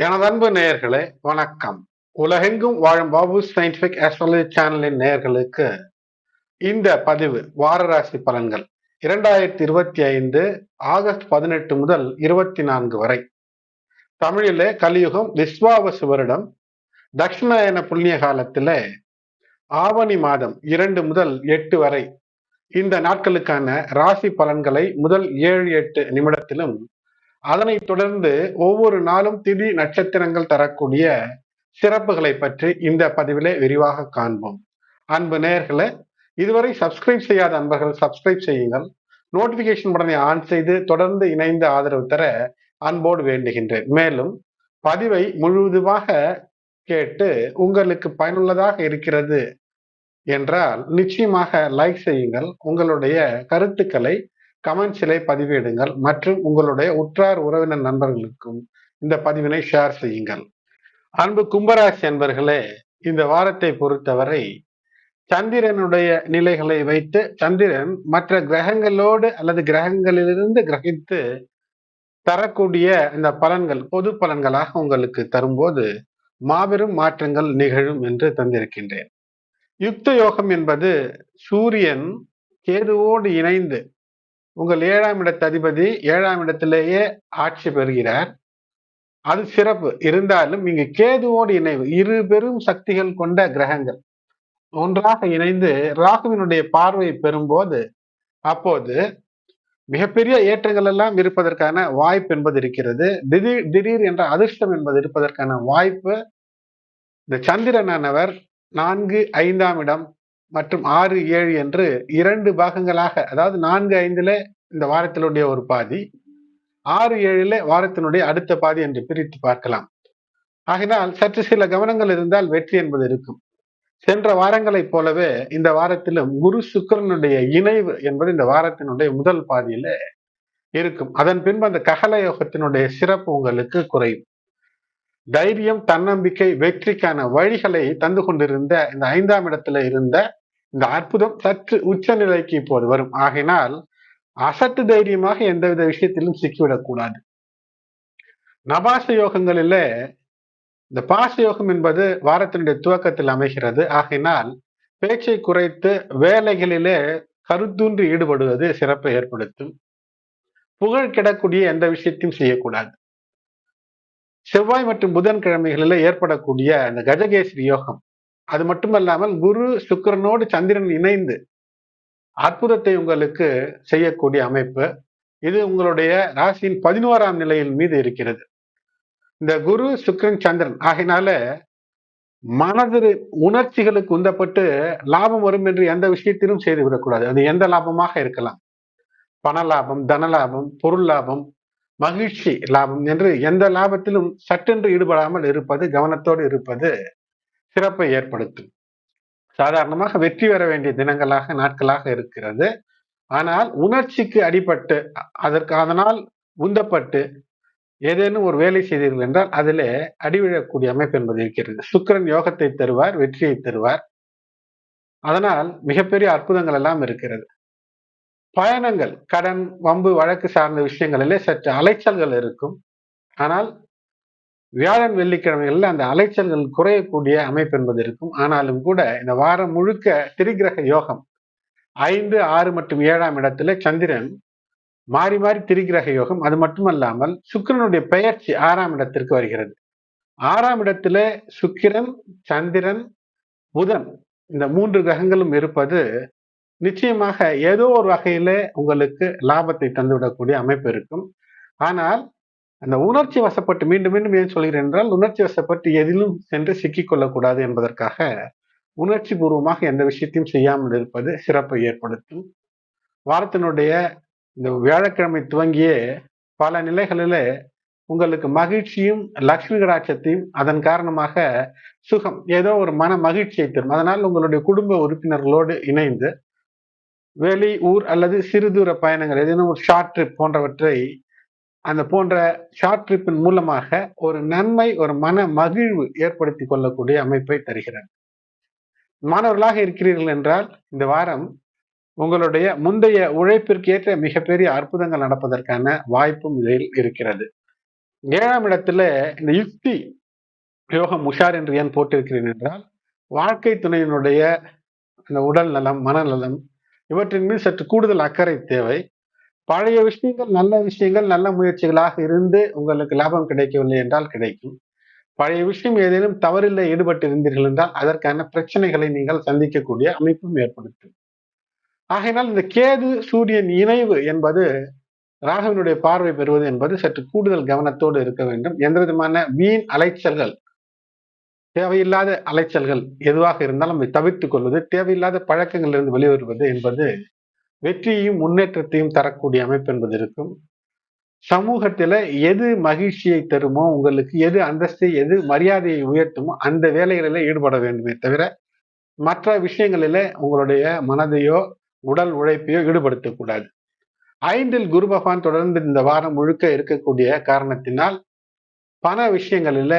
எனது அன்பு நேயர்களே வணக்கம். உலகெங்கும் வாழும் பாபு சயின்டிபிக் ஆஸ்ட்ராலஜி சேனலின் நேயர்களுக்கு இந்த பதிவு வாரராசி பலன்கள். இரண்டாயிரத்தி இருபத்தி ஐந்து ஆகஸ்ட் பதினெட்டு முதல் இருபத்தி நான்கு வரை. தமிழிலே கலியுகம் விஸ்வாவசு வருடம். தட்சிணாயன புண்ணிய காலத்திலே ஆவணி மாதம் இரண்டு முதல் எட்டு வரை. இந்த நாட்களுக்கான ராசி பலன்களை முதல் ஏழு எட்டு நிமிடத்திலும் அதனைத் தொடர்ந்து ஒவ்வொரு நாளும் திதி நட்சத்திரங்கள் தரக்கூடிய சிறப்புகளை பற்றி இந்த பதிவிலே விரிவாக காண்போம். அன்பு நேயர்களே இதுவரை சப்ஸ்கிரைப் செய்யாத அன்பர்கள் சப்ஸ்கிரைப் செய்யுங்கள். நோட்டிபிகேஷன் பட்டனை ஆன் செய்து தொடர்ந்து இணைந்து ஆதரவு தர அன்போடு வேண்டுகின்றேன். மேலும் பதிவை முழுவதுமாக கேட்டு உங்களுக்கு பயனுள்ளதாக இருக்கிறது என்றால் நிச்சயமாக லைக் செய்யுங்கள். உங்களுடைய கருத்துக்களை கமெண்ட்ஸிலே பதிவிடுங்கள் மற்றும் உங்களுடைய உற்றார் உறவினர் நண்பர்களுக்கும் இந்த பதிவினை ஷேர் செய்யுங்கள். அன்பு கும்பராசி அன்பர்களே இந்த வாரத்தை பொறுத்தவரை சந்திரனுடைய நிலைகளை வைத்து சந்திரன் மற்ற கிரகங்களோடு அல்லது கிரகங்களிலிருந்து கிரகித்து தரக்கூடிய இந்த பலன்கள் பொது பலன்களாக உங்களுக்கு தரும்போது மாபெரும் மாற்றங்கள் நிகழும் என்று தந்திருக்கின்றேன். யுக்த யோகம் என்பது சூரியன் கேதுவோடு இணைந்து உங்கள் ஏழாம் இடத்து அதிபதி ஏழாம் இடத்திலேயே ஆட்சி பெறுகிறார். அது சிறப்பு. இருந்தாலும் இங்கு கேதுவோடு இணைவு. இரு பெரும் சக்திகள் கொண்ட கிரகங்கள். ஒன்றாக இணைந்து ராகுவினுடைய பார்வையை பெறும்போது அப்போது மிகப்பெரிய ஏற்றங்கள் எல்லாம் இருப்பதற்கான வாய்ப்பு என்பது இருக்கிறது. திடீர் திடீர் என்ற அதிர்ஷ்டம் என்பது இருப்பதற்கான வாய்ப்பு. இந்த சந்திரனானவர் நான்கு ஐந்தாம் இடம் மற்றும் ஆறு ஏழு என்று இரண்டு பாகங்களாக அதாவது நான்கு ஐந்துல இந்த வாரத்தினுடைய ஒரு பாதி ஆறு ஏழுல வாரத்தினுடைய அடுத்த பாதி என்று பிரித்து பார்க்கலாம். ஆகினால் சற்று சில கவனங்கள் இருந்தால் வெற்றி என்பது இருக்கும். சென்ற வாரங்களைப் போலவே இந்த வாரத்திலும் குரு சுக்கரனுடைய இணைவு என்பது இந்த வாரத்தினுடைய முதல் பாதியில இருக்கும். அதன் பின்பு அந்த ககல யோகத்தினுடைய சிறப்பு உங்களுக்கு குறையும். தைரியம் தன்னம்பிக்கை வெற்றிக்கான வழிகளை தந்து கொண்டிருந்த இந்த ஐந்தாம் இடத்துல இருந்த இந்த அற்புதம் சற்று உச்ச நிலைக்கு இப்போது வரும். ஆகினால் அசட்டு தைரியமாக எந்தவித விஷயத்திலும் சிக்கிவிடக்கூடாது நபாச யோகங்களில இந்த பாச யோகம் என்பது வாரத்தினுடைய துவக்கத்தில் அமைகிறது. ஆகினால் பேச்சை குறைத்து வேலைகளிலே கருத்தூன்றி ஈடுபடுவது சிறப்பை ஏற்படுத்தும். புகழ் கிடக்கூடிய எந்த விஷயத்தையும் செய்யக்கூடாது. செவ்வாய் மற்றும் புதன் கிழமைகளில் ஏற்படக்கூடிய அந்த கஜகேசரி யோகம் அது மட்டுமல்லாமல் குரு சுக்கரனோடு சந்திரன் இணைந்து அற்புதத்தை உங்களுக்கு செய்யக்கூடிய அமைப்பு. இது உங்களுடைய ராசியின் பதினோராம் நிலையின் மீது இருக்கிறது. இந்த குரு சுக்கரன் சந்திரன் ஆகினால மனது உணர்ச்சிகளுக்கு உந்தப்பட்டு லாபம் வரும் என்று எந்த விஷயத்திலும் செய்து விடக்கூடாது. அது எந்த லாபமாக இருக்கலாம். பண லாபம் தன லாபம் பொருள் லாபம் மகிழ்ச்சி லாபம் என்று எந்த லாபத்திலும் சட்டென்று ஈடுபடாமல் இருப்பது கவனத்தோடு இருப்பது சிறப்பை ஏற்படுத்தும். சாதாரணமாக வெற்றி பெற வேண்டிய தினங்களாக நாட்களாக இருக்கிறது. ஆனால் உணர்ச்சிக்கு அடிபட்டு அதற்கு அதனால் உந்தப்பட்டு ஏதேனும் ஒரு வேலை செய்தீர்கள் என்றால் அதிலே அடிவிழக்கூடிய அமைப்பு என்பது இருக்கிறது. சுக்கரன் யோகத்தை தருவார் வெற்றியை தருவார். அதனால் மிகப்பெரிய அற்புதங்கள் எல்லாம் இருக்கிறது. பயணங்கள் கடன் வம்பு வழக்கு சார்ந்த விஷயங்களிலே சற்று அலைச்சல்கள் இருக்கும். ஆனால் வியாழன் வெள்ளிக்கிழமைகளில் அந்த அலைச்சல்கள் குறையக்கூடிய அமைப்பு என்பது இருக்கும். ஆனாலும் கூட இந்த வாரம் முழுக்க திரிகிரக யோகம் ஐந்து ஆறு மற்றும் ஏழாம் இடத்துல சந்திரன் மாறி மாறி திரிகிரக யோகம். அது மட்டுமல்லாமல் சுக்கிரனுடைய பெயர்ச்சி ஆறாம் இடத்திற்கு வருகிறது. ஆறாம் இடத்துல சுக்கிரன் சந்திரன் புதன் இந்த மூன்று கிரகங்களும் இருப்பது நிச்சயமாக ஏதோ ஒரு வகையில உங்களுக்கு லாபத்தை தந்துவிடக்கூடிய அமைப்பு இருக்கும். ஆனால் அந்த உணர்ச்சி வசப்பட்டு மீண்டும் மீண்டும் ஏன் சொல்கிறேன் என்றால் உணர்ச்சி வசப்பட்டு எதிலும் சென்று சிக்கிக் கொள்ளக்கூடாது என்பதற்காக உணர்ச்சி பூர்வமாக எந்த விஷயத்தையும் செய்யாமல் இருப்பது சிறப்பை ஏற்படுத்தும். வாரத்தினுடைய இந்த வியாழக்கிழமை துவங்கியே பல நிலைகளில் உங்களுக்கு மகிழ்ச்சியும் லக்ஷ்மி கடாட்சத்தையும் அதன் காரணமாக சுகம் ஏதோ ஒரு மன மகிழ்ச்சியை தரும். அதனால் உங்களுடைய குடும்ப உறுப்பினர்களோடு இணைந்து வெளி ஊர் அல்லது சிறு தூர பயணங்கள் ஏதேனும் ஒரு ஷார்ட் ட்ரிப் போன்றவற்றை அந்த போன்ற ஷார்ட் ட்ரிப்பின் மூலமாக ஒரு நன்மை ஒரு மன மகிழ்வு ஏற்படுத்தி கொள்ளக்கூடிய அமைப்பை தருகிறது. மாணவர்களாக இருக்கிறீர்கள் என்றால் இந்த வாரம் உங்களுடைய முந்தைய உழைப்பிற்கு ஏற்ற மிகப்பெரிய அற்புதங்கள் நடப்பதற்கான வாய்ப்பும் இதில் இருக்கிறது. ஏழாம் இடத்துல இந்த யுக்தி யோகம் உஷார் என்று ஏன் போட்டிருக்கிறேன் என்றால் வாழ்க்கை துணையினுடைய இந்த உடல் நலம் மனநலம் இவற்றின் மீது சற்று கூடுதல் அக்கறை தேவை. பழைய விஷயங்கள் நல்ல விஷயங்கள் நல்ல முயற்சிகளாக இருந்து உங்களுக்கு லாபம் கிடைக்கவில்லை என்றால் கிடைக்கும். பழைய விஷயம் ஏதேனும் தவறில்லை ஈடுபட்டு இருந்தீர்கள் என்றால் அதற்கான பிரச்சனைகளை நீங்கள் சந்திக்கக்கூடிய அமைப்பும் ஏற்படுத்தும் ஆகையினால் இந்த கேது சூரியன் இணைவு என்பது ராகவனுடைய பார்வை பெறுவது என்பது சற்று கூடுதல் கவனத்தோடு இருக்க வேண்டும். எந்த விதமான வீண் அலைச்சல்கள் தேவையில்லாத அலைச்சல்கள் எதுவாக இருந்தாலும் அதை தவிர்த்துக் கொள்வது தேவையில்லாத பழக்கங்களிலிருந்து வெளிவருவது என்பது வெற்றியையும் முன்னேற்றத்தையும் தரக்கூடிய அமைப்பு என்பது இருக்கும். சமூகத்துல எது மகிழ்ச்சியை தருமோ உங்களுக்கு எது அந்தஸ்தை எது மரியாதையை உயர்த்துமோ அந்த வேலைகளில ஈடுபட வேண்டுமே தவிர மற்ற விஷயங்களில உங்களுடைய மனதையோ உடல் உழைப்பையோ ஈடுபடுத்தக்கூடாது ஐந்தில் குரு பகவான் தொடர்ந்து இந்த வாரம் முழுக்க இருக்கக்கூடிய காரணத்தினால் பண விஷயங்களில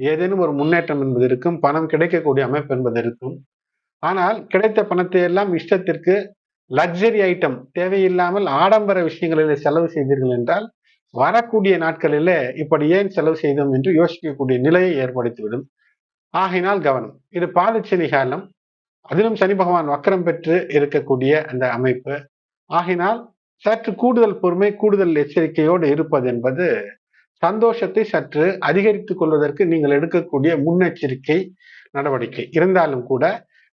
ஏதேனும் ஒரு முன்னேற்றம் என்பது இருக்கும் பணம் கிடைக்கக்கூடிய அமைப்பு என்பது இருக்கும். ஆனால் கிடைத்த பணத்தை எல்லாம் இஷ்டத்திற்கு லக்ஸரி ஐட்டம் தேவையில்லாமல் ஆடம்பர விஷயங்களில் செலவு செய்தீர்கள் என்றால் வரக்கூடிய நாட்களில் இப்படி ஏன் செலவு செய்தோம் என்று யோசிக்கக்கூடிய நிலையை ஏற்படுத்திவிடும். ஆகையினால் கவனம். இது பாலச்சனி காலம். அதிலும் சனி பகவான் வக்கரம் பெற்று இருக்கக்கூடிய அந்த அமைப்பு. ஆகினால் சற்று கூடுதல் பொறுமை கூடுதல் எச்சரிக்கையோடு இருப்பது என்பது சந்தோஷத்தை சற்று அதிகரித்துக் கொள்வதற்கு நீங்கள் எடுக்கக்கூடிய முன்னெச்சரிக்கை நடவடிக்கை. இருந்தாலும் கூட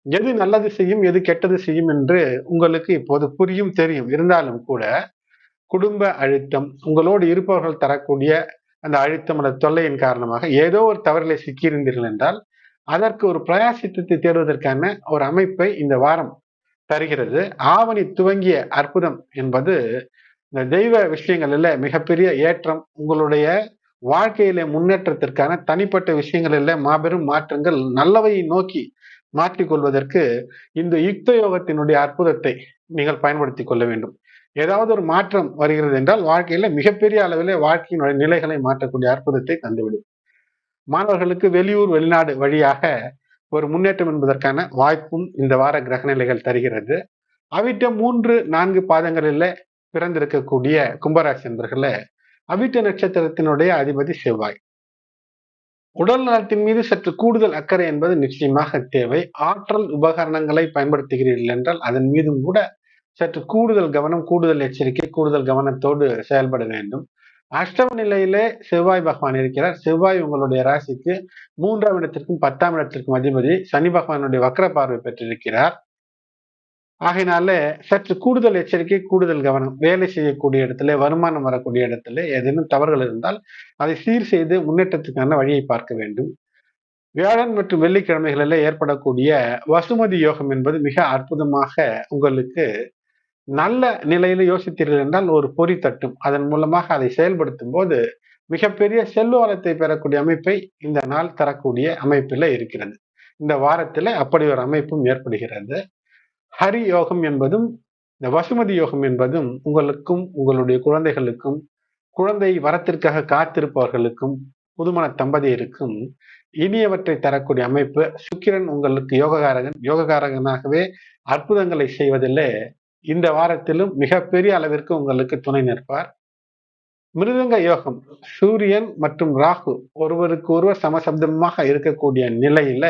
எது நல்லது செய்யும் எது கெட்டது செய்யும் என்று உங்களுக்கு இப்போது புரியும் தெரியும். இருந்தாலும் கூட குடும்ப அழுத்தம் உங்களோடு இருப்பவர்கள் தரக்கூடிய அந்த அழுத்தம் அல்லது தொல்லையின் காரணமாக ஏதோ ஒரு தவறிலை சிக்கியிருந்தீர்கள் என்றால் அதற்கு ஒரு பிரயாசித்தத்தை தேடுவதற்கான ஒரு அமைப்பை இந்த வாரம் தருகிறது. ஆவணி துவங்கிய அற்புதம் என்பது இந்த தெய்வ விஷயங்களில் மிகப்பெரிய ஏற்றம். உங்களுடைய வாழ்க்கையில முன்னேற்றத்திற்கான தனிப்பட்ட விஷயங்களில் மாபெரும் மாற்றங்கள் நல்லவையை நோக்கி மாற்றிக்கொள்வதற்கு இந்த யுக்த யோகத்தினுடைய அற்புதத்தை நீங்கள் பயன்படுத்தி கொள்ள வேண்டும். ஏதாவது ஒரு மாற்றம் வருகிறது என்றால் வாழ்க்கையில மிகப்பெரிய அளவிலே வாழ்க்கையினுடைய நிலைகளை மாற்றக்கூடிய அற்புதத்தை தந்துவிடும். மாணவர்களுக்கு வெளியூர் வெளிநாடு வழியாக ஒரு முன்னேற்றம் என்பதற்கான வாய்ப்பும் இந்த வார கிரகநிலைகள் தருகிறது. அவிட்ட மூன்று நான்கு பாதங்களில் பிறந்திருக்கக்கூடிய கும்பராசி என்பர்கள அவிட்ட நட்சத்திரத்தினுடைய அதிபதி செவ்வாய். உடல் நலத்தின் மீது சற்று கூடுதல் அக்கறை என்பது நிச்சயமாக தேவை. ஆற்றல் உபகரணங்களை பயன்படுத்துகிறீர்கள் என்றால் அதன் மீதும் கூட சற்று கூடுதல் கவனம் கூடுதல் எச்சரிக்கை கூடுதல் கவனத்தோடு செயல்பட வேண்டும். அஷ்டம நிலையிலே செவ்வாய் பகவான் இருக்கிறார். செவ்வாய் உங்களுடைய ராசிக்கு மூன்றாம் இடத்திற்கும் பத்தாம் இடத்திற்கும் அதிபதி. சனி பகவானுடைய வக்கர பார்வை பெற்றிருக்கிறார். ஆகையினால சற்று கூடுதல் எச்சரிக்கை கூடுதல் கவனம். வேலை செய்யக்கூடிய இடத்துல வருமானம் வரக்கூடிய இடத்துல ஏதேனும் தவறுகள் இருந்தால் அதை சீர் செய்து முன்னேற்றத்துக்கான வழியை பார்க்க வேண்டும். வியாழன் மற்றும் வெள்ளிக்கிழமைகளில் ஏற்படக்கூடிய வசுமதி யோகம் என்பது மிக அற்புதமாக உங்களுக்கு நல்ல நிலையில யோசித்தீர்கள் என்றால் ஒரு பொறி தட்டும். அதன் மூலமாக அதை செயல்படுத்தும் போது மிகப்பெரிய செல்வ பெறக்கூடிய அமைப்பை இந்த நாள் தரக்கூடிய அமைப்பில் இருக்கிறது. இந்த வாரத்தில் அப்படி ஒரு அமைப்பும் ஏற்படுகிறது. ஹரி யோகம் என்பதும் இந்த வசுமதி யோகம் என்பதும் உங்களுக்கும் உங்களுடைய குழந்தைகளுக்கும் குழந்தை வரத்திற்காக காத்திருப்பவர்களுக்கும் புதுமண தம்பதியருக்கும் இனியவற்றை தரக்கூடிய அமைப்பு. சுக்கிரன் உங்களுக்கு யோககாரகன் யோககாரகனாகவே அற்புதங்களை செய்வதில் இந்த வாரத்திலும் மிகப்பெரிய அளவிற்கு உங்களுக்கு துணை நிற்பார். மிருதங்க யோகம் சூரியன் மற்றும் ராகு ஒருவருக்கு ஒருவர் சமசப்தமாக இருக்கக்கூடிய நிலையில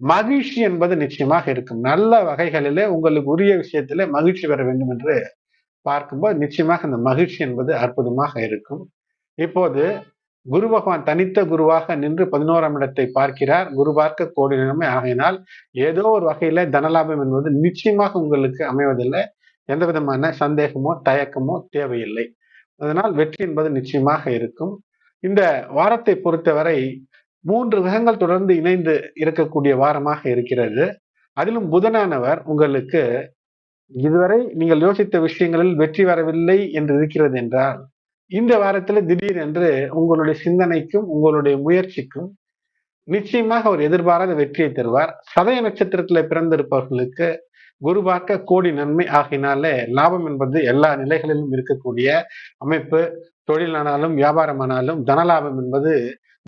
மகிழ்ச்சி என்பது நிச்சயமாக இருக்கும். நல்ல வகைகளிலே உங்களுக்கு உரிய விஷயத்திலே மகிழ்ச்சி பெற வேண்டும் என்று பார்க்கும்போது நிச்சயமாக இந்த மகிழ்ச்சி என்பது அற்புதமாக இருக்கும். இப்போது குரு பகவான் தனித்த குருவாக நின்று பதினோராம் இடத்தை பார்க்கிறார். குரு பார்க்க கோடி நிலைமை ஆகையினால் ஏதோ ஒரு வகையில தனலாபம் என்பது நிச்சயமாக உங்களுக்கு அமைவதில்லை. எந்த விதமான சந்தேகமோ தயக்கமோ தேவையில்லை. அதனால் வெற்றி என்பது நிச்சயமாக இருக்கும். இந்த வாரத்தை பொறுத்தவரை மூன்று கிரகங்கள் தொடர்ந்து இணைந்து இருக்கக்கூடிய வாரமாக இருக்கிறது. அதிலும் புதனானவர் உங்களுக்கு இதுவரை நீங்கள் யோசித்த விஷயங்களில் வெற்றி வரவில்லை என்று இருக்கிறது என்றால் இந்த வாரத்தில் திடீரென்று உங்களுடைய சிந்தனைக்கும் உங்களுடைய முயற்சிக்கும் நிச்சயமாக ஒரு எதிர்பாராத வெற்றியை தருவார். சதய நட்சத்திரத்துல பிறந்திருப்பவர்களுக்கு குரு பார்க்க கோடி நன்மை ஆகினாலே லாபம் என்பது எல்லா நிலைகளிலும் இருக்கக்கூடிய அமைப்பு. தொழிலானாலும் வியாபாரமானாலும் தனலாபம் என்பது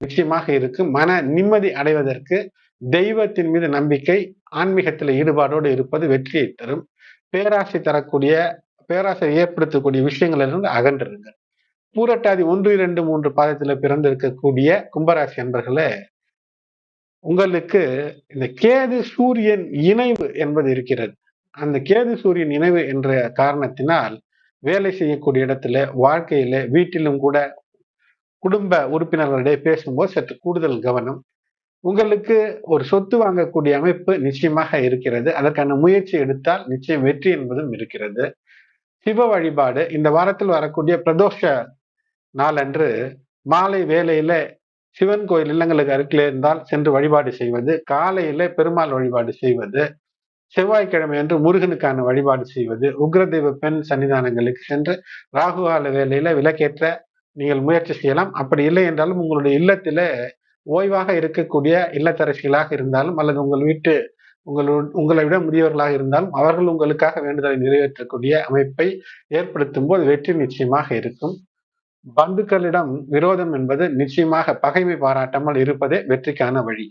நிச்சயமாக இருக்கும் மன நிம்மதி அடைவதற்கு தெய்வத்தின் மீது நம்பிக்கை ஆன்மீகத்தில் ஈடுபாடோடு இருப்பது வெற்றியை தரும். பேராசை தரக்கூடிய பேராசை ஏற்படுத்தக்கூடிய விஷயங்களிலிருந்து அகன்றிருங்கள். பூரட்டாதி ஒன்று இரண்டு மூன்று பாதத்தில் பிறந்திருக்கக்கூடிய கும்பராசி அன்பர்களே உங்களுக்கு இந்த கேது சூரியன் இணைவு என்பது இருக்கிறது. அந்த கேது சூரியன் இணைவு என்ற காரணத்தினால் வேலை செய்யக்கூடிய இடத்துல வாழ்க்கையில வீட்டிலும் கூட குடும்ப உறுப்பினர்களிடையே பேசும்போது சற்று கூடுதல் கவனம். உங்களுக்கு ஒரு சொத்து வாங்கக்கூடிய அமைப்பு நிச்சயமாக இருக்கிறது. அதற்கான முயற்சி எடுத்தால் நிச்சயம் வெற்றி என்பதும் இருக்கிறது. சிவ வழிபாடு இந்த வாரத்தில் வரக்கூடிய பிரதோஷ நாளன்று மாலை வேலையில சிவன் கோயில் இல்லங்களுக்கு அருகில் இருந்தால் சென்று வழிபாடு செய்வது காலையில பெருமாள் வழிபாடு செய்வது செவ்வாய்க்கிழமை அன்று முருகனுக்கான வழிபாடு செய்வது உக்ரதெய்வ பெண் சன்னிதானங்களுக்கு சென்று ராகுகால வேலையில விளக்கேற்ற நீங்கள் முயற்சி செய்யலாம். அப்படி இல்லை என்றாலும் உங்களுடைய இல்லத்தில் ஓய்வாக இருக்கக்கூடிய இல்லத்தரசிகளாக இருந்தாலும் அல்லது உங்கள் வீட்டு உங்கள் உங்களை விட முதியவர்களாக இருந்தாலும் அவர்கள் உங்களுக்காக வேண்டுதலை நிறைவேற்றக்கூடிய அமைப்பை ஏற்படுத்தும் போது வெற்றி நிச்சயமாக இருக்கும். பந்துக்களிடம் விரோதம் என்பது நிச்சயமாக பகைமை பாராட்டாமல் இருப்பதே வெற்றிக்கான வழி.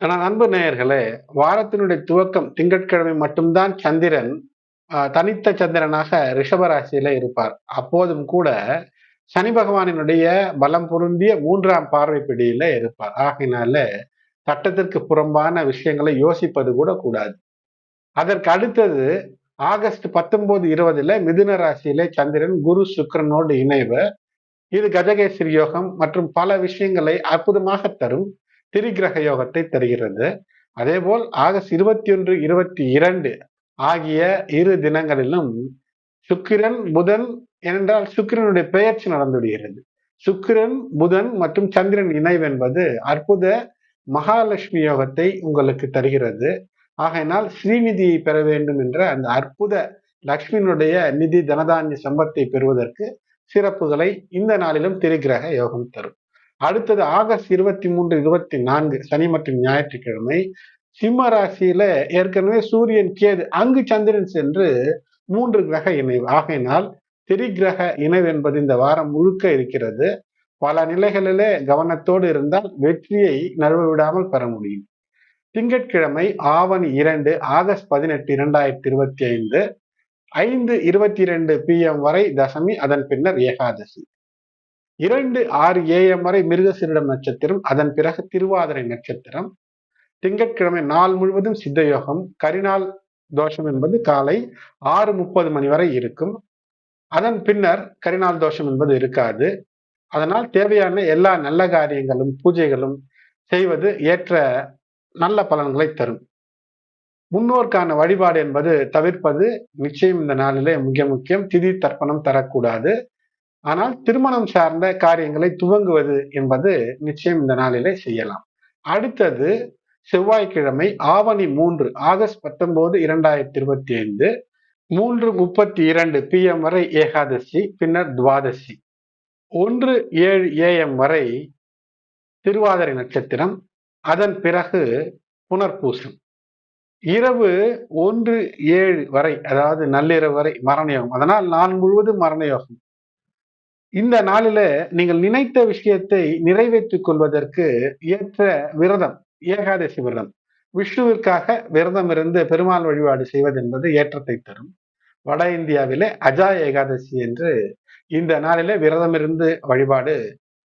ஆனால் அன்பு நேயர்களே வாரத்தினுடைய துவக்கம் திங்கட்கிழமை மட்டும்தான் சந்திரன் தனித்த சந்திரனாக ரிஷபராசியில இருப்பார். அப்போதும் கூட சனி பகவானினுடைய பலம் பொருந்திய மூன்றாம் பார்வை பிடியில இருப்பார். ஆகினால சட்டத்திற்கு புறம்பான விஷயங்களை யோசிப்பது கூட கூடாது. அதற்கு அடுத்தது ஆகஸ்ட் பத்தொன்பது இருபதுல மிதுன ராசியிலே சந்திரன் குரு சுக்கரனோடு இணைவு இது கஜகேசரி யோகம் மற்றும் பல விஷயங்களை அற்புதமாக தரும் திரிகிரக யோகத்தை தருகிறது. அதேபோல் ஆகஸ்ட் இருபத்தி ஒன்று இருபத்தி இரண்டு ஆகிய இரு தினங்களிலும் சுக்கிரன் புதன் ஏனென்றால் சுக்கிரனுடைய பெயர்ச்சி நடந்துவிடுகிறது. சுக்கிரன் புதன் மற்றும் சந்திரன் இணைவு என்பது அற்புத மகாலட்சுமி யோகத்தை உங்களுக்கு தருகிறது. ஆகையினால் ஸ்ரீநிதியை பெற வேண்டும் என்ற அந்த அற்புத லக்ஷ்மியினுடைய நிதி தனதானிய சம்பத்தை பெறுவதற்கு சிறப்புகளை இந்த நாளிலும் திரிகிரக யோகம் தரும். அடுத்தது ஆகஸ்ட் இருபத்தி மூன்று இருபத்தி நான்கு சனி மற்றும் ஞாயிற்றுக்கிழமை சிம்ம ராசியில ஏற்கனவே சூரியன் கேது அங்கு சந்திரன் சென்று மூன்று கிரக இணைவு. ஆகையினால் திரிகிரக இணைவு என்பது இந்த வாரம் முழுக்க இருக்கிறது. பல நிலைகளிலே கவனத்தோடு இருந்தால் வெற்றியை நழுவ விடாமல் பெற முடியும். திங்கட்கிழமை ஆவணி இரண்டு ஆகஸ்ட் பதினெட்டு இரண்டாயிரத்தி இருபத்தி ஐந்து ஐந்து இருபத்தி இரண்டு பி எம் வரை தசமி அதன் பின்னர் ஏகாதசி. இரண்டு ஆறு ஏஎம் வரை மிருகசிரிடம் நட்சத்திரம் அதன் பிறகு திருவாதிரை நட்சத்திரம். திங்கட்கிழமை நாள் முழுவதும் சித்தயோகம் கரிநாள் தோஷம் என்பது காலை ஆறு முப்பது மணி வரை இருக்கும். அதன் பின்னர் கரிநாள் தோஷம் என்பது இருக்காது. அதனால் தேவையான எல்லா நல்ல காரியங்களும் பூஜைகளும் செய்வது ஏற்ற நல்ல பலன்களை தரும். முன்னோர்க்கான வழிபாடு என்பது தவிர்ப்பது நிச்சயம் இந்த நாளிலே மிக முக்கியம். திதி தர்ப்பணம் தரக்கூடாது. ஆனால் திருமணம் சார்ந்த காரியங்களை துவங்குவது என்பது நிச்சயம் இந்த நாளிலே செய்யலாம். அடுத்தது செவ்வாய்க்கிழமை ஆவணி மூன்று ஆகஸ்ட் பத்தொன்பது இரண்டாயிரத்தி இருபத்தி ஐந்து. மூன்று முப்பத்தி இரண்டு பிஎம் வரை ஏகாதசி பின்னர் துவாதசி. ஒன்று ஏழு ஏஎம் வரை திருவாதிரை நட்சத்திரம் அதன் பிறகு புனர்பூசம். இரவு ஒன்று ஏழு வரை அதாவது நள்ளிரவு வரை மரணயோகம். அதனால் நாள் முழுவதும் மரணயோகம். இந்த நாளில நீங்கள் நினைத்த விஷயத்தை நிறைவேற்றிக் கொள்வதற்கு ஏற்ற விரதம் ஏகாதசி விரதம். விஷ்ணுவிற்காக விரதம் இருந்து பெருமாள் வழிபாடு செய்வது என்பது ஏற்றத்தை தரும். வட இந்தியாவிலே அஜா ஏகாதசி என்று இந்த நாளிலே விரதம் இருந்து வழிபாடு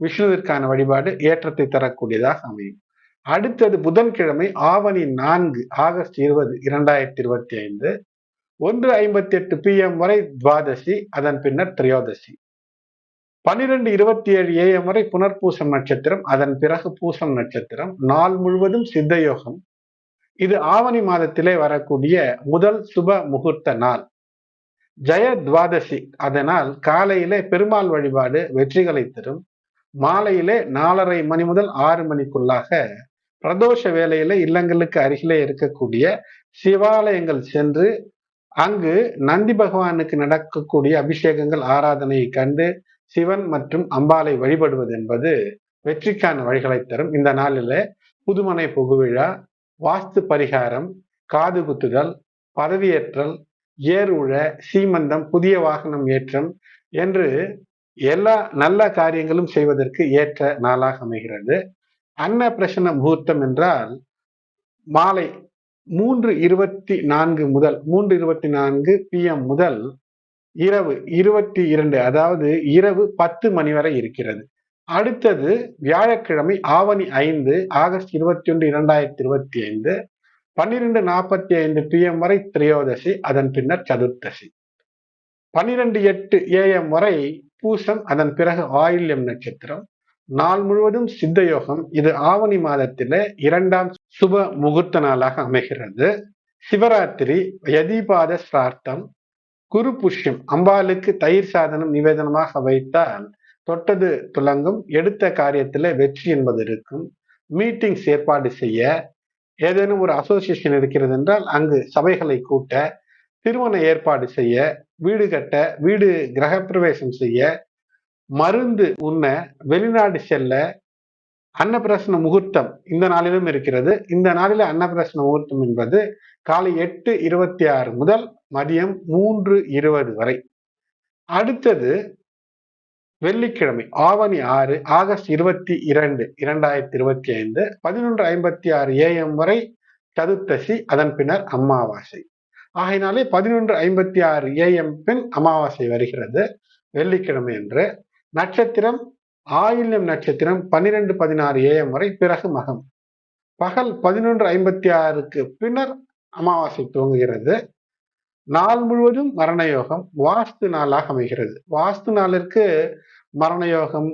விஷ்ணுவிற்கான வழிபாடு ஏற்றத்தை தரக்கூடியதாக அமையும். அடுத்தது புதன்கிழமை ஆவணி நான்கு ஆகஸ்ட் இருபது இரண்டாயிரத்தி இருபத்தி ஐந்து ஒன்று ஐம்பத்தி எட்டு பி எம் வரை துவாதசி அதன் பின்னர் திரையோதசி. பன்னிரெண்டு இருபத்தி ஏழு ஏஎம் வரை புனர்பூசம் நட்சத்திரம் அதன் பிறகு பூசம் நட்சத்திரம் நாள் முழுவதும் சித்தயோகம். இது ஆவணி மாதத்திலே வரக்கூடிய முதல் சுப முகூர்த்த நாள். ஜெய துவாதசி அதனால் காலையிலே பெருமாள் வழிபாடு வெற்றிகளை தரும். மாலையிலே நாலரை மணி முதல் ஆறு மணிக்குள்ளாக பிரதோஷ வேலையில இல்லங்களுக்கு அருகிலே இருக்கக்கூடிய சிவாலயங்கள் சென்று அங்கு நந்தி பகவானுக்கு நடக்கக்கூடிய அபிஷேகங்கள் ஆராதனையை கண்டு சிவன் மற்றும் அம்பாலை வழிபடுவது என்பது வெற்றிக்கான வழிகளை தரும். இந்த நாளில புதுமனை புகுவிழா வாஸ்து பரிகாரம் காது குத்துதல் பதவியேற்றல் ஏர் உழ சீமந்தம் புதிய வாகனம் ஏற்றம் என்று எல்லா நல்ல காரியங்களும் செய்வதற்கு ஏற்ற நாளாக அமைகிறது. அன்ன பிரசன முகூர்த்தம் என்றால் மாலை மூன்று இருபத்தி நான்கு முதல் மூன்று இருபத்தி நான்கு பிஎம் முதல் இரவு இருபத்தி இரண்டு அதாவது இரவு பத்து மணி வரை இருக்கிறது. அடுத்தது வியாழக்கிழமை ஆவணி ஐந்து ஆகஸ்ட் இருபத்தி ஒன்று இரண்டாயிரத்தி இருபத்தி ஐந்து பன்னிரெண்டு நாற்பத்தி ஐந்து பிஎம் வரை திரையோதசி அதன் பின்னர் சதுர்த்தசி. பன்னிரெண்டு எட்டு ஏஎம் வரை பூசம் அதன் பிறகு ஆயில்யம் நட்சத்திரம். நாள் முழுவதும் சித்த யோகம் இது ஆவணி மாதத்தில இரண்டாம் சுப முகூர்த்த நாளாக அமைகிறது. சிவராத்திரி யதிபாத சிரார்த்தம். குரு புஷ்யம் அம்பாளுக்கு தயிர் சாதனம் நிவேதனமாக வைத்தால் தொட்டது துலங்கும் எடுத்த காரியத்துல வெற்றி என்பது இருக்கும். மீட்டிங்ஸ் ஏற்பாடு செய்ய ஏதேனும் ஒரு அசோசியேஷன் இருக்கிறது என்றால் அங்கு சபைகளை கூட்ட திருமண ஏற்பாடு செய்ய வீடு கட்ட வீடு கிரகப்பிரவேசம் செய்ய மருந்து உண்ண வெளிநாடு செல்ல அன்னப்பிரசன முகூர்த்தம் இந்த நாளிலும் இருக்கிறது. இந்த நாளில அன்னப்பிரசன முகூர்த்தம் என்பது காலை எட்டு இருபத்தி ஆறு முதல் மதியம் மூன்று இருபது வரை. அடுத்தது வெள்ளிக்கிழமை ஆவணி ஆறு ஆகஸ்ட் இருபத்தி இரண்டு இரண்டாயிரத்தி இருபத்தி ஐந்து பதினொன்று ஐம்பத்தி ஆறு ஏஎம் வரை சதுர்த்தசி அதன் பின்னர் அமாவாசை. ஆகையினாலே பதினொன்று ஐம்பத்தி ஆறு ஏஎம் பின் அமாவாசை வருகிறது. வெள்ளிக்கிழமை என்று நட்சத்திரம் ஆயில்யம் நட்சத்திரம் பன்னிரெண்டு பதினாறு ஏஎம் வரை பிறகு மகம். பகல் பதினொன்று ஐம்பத்தி ஆறுக்கு பின்னர் அமாவாசை துவங்குகிறது. நாள் முழுவதும் மரணயோகம் வாஸ்து நாளாக அமைகிறது. வாஸ்து நாளிற்கு மரணயோகம்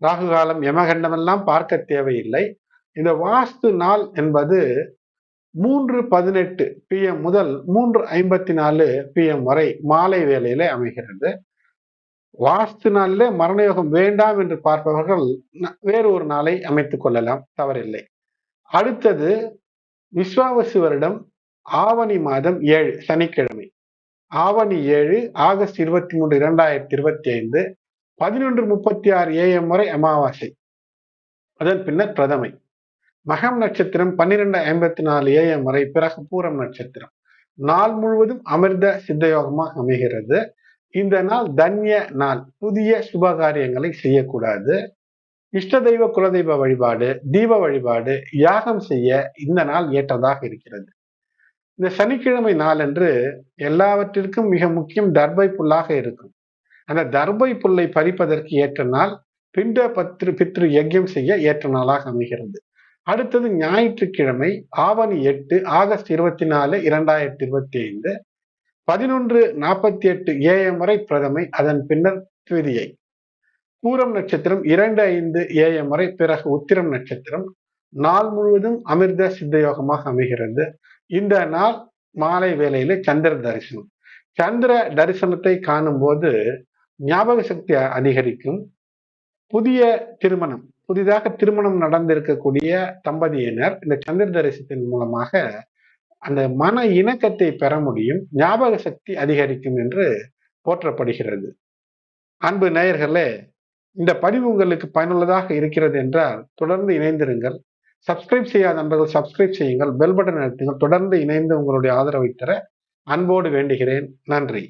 ராகு காலம் யமகண்டம் எல்லாம் பார்க்க தேவையில்லை. இந்த வாஸ்து நாள் என்பது மூன்று பதினெட்டு பிஎம் முதல் மூன்று ஐம்பத்தி நாலு பிஎம் வரை மாலை வேலையில அமைகிறது. வாஸ்து நாளில் மரணயோகம் வேண்டாம் என்று பார்ப்பவர்கள் வேறு ஒரு நாளை அமைத்துக் கொள்ளலாம் தவறில்லை. அடுத்தது விஸ்வாவசு வருடம் ஆவணி மாதம் ஏழு சனிக்கிழமை. ஆவணி ஏழு ஆகஸ்ட் இருபத்தி மூன்று இரண்டாயிரத்தி இருபத்தி ஐந்து பதினொன்று முப்பத்தி ஆறு ஏஎம் வரை அமாவாசை. அதன் பின்னர் பிரதமை. மகம் நட்சத்திரம் பன்னிரெண்டு ஐம்பத்தி நாலு ஏஎம் வரை பிறகு பூரம் நட்சத்திரம். நாள் முழுவதும் அமிர்த சித்தயோகமாக அமைகிறது. இந்த நாள் தன்ய நாள். புதிய சுபகாரியங்களை செய்யக்கூடாது. இஷ்ட தெய்வ குலதெய்வ வழிபாடு தீப வழிபாடு யாகம் செய்ய இந்த நாள் ஏற்றதாக இருக்கிறது. இந்த சனிக்கிழமை நாளன்று எல்லாவற்றிற்கும் மிக முக்கியம் தர்பை புல்லாக இருக்கும். அந்த தர்பை புல்லை பறிப்பதற்கு ஏற்ற நாள் பிண்ட பத்ரு பித்ரு யஜ்யம் செய்ய ஏற்ற நாளாக அமைகிறது. அடுத்தது ஞாயிற்றுக்கிழமை ஆவணி எட்டு ஆகஸ்ட் இருபத்தி நாலு இரண்டாயிரத்தி இருபத்தி ஐந்து பதினொன்று நாற்பத்தி எட்டு ஏஎம் வரை பிரதமை அதன் பின்னர் திருதியை பூரம் நட்சத்திரம் இரண்டு ஐந்து ஏஎம் வரை பிறகு உத்திரம் நட்சத்திரம். நாள் முழுவதும் அமிர்த சித்தயோகமாக அமைகிறது. இந்த நாள் மாலை வேளையில சந்திர தரிசனம். சந்திர தரிசனத்தை காணும் போது ஞாபக சக்தி அதிகரிக்கும். புதிய திருமணம் புதிதாக திருமணம் நடந்திருக்கக்கூடிய தம்பதியினர் இந்த சந்திர தரிசனத்தின் மூலமாக அந்த மன இணக்கத்தை பெற முடியும் ஞாபக சக்தி அதிகரிக்கும் என்று போற்றப்படுகிறது. அன்பு நேயர்களே இந்த பதிவு உங்களுக்கு பயனுள்ளதாக இருக்கிறது என்றால் தொடர்ந்து இணைந்திருங்கள். சப்ஸ்கிரைப் செய்யாத நண்பர்கள் சப்ஸ்கிரைப் செய்யுங்கள். பெல் பட்டன் அழுத்துங்கள். தொடர்ந்து இணைந்து உங்களுடைய ஆதரவை தர அன்போடு வேண்டுகிறேன். நன்றி.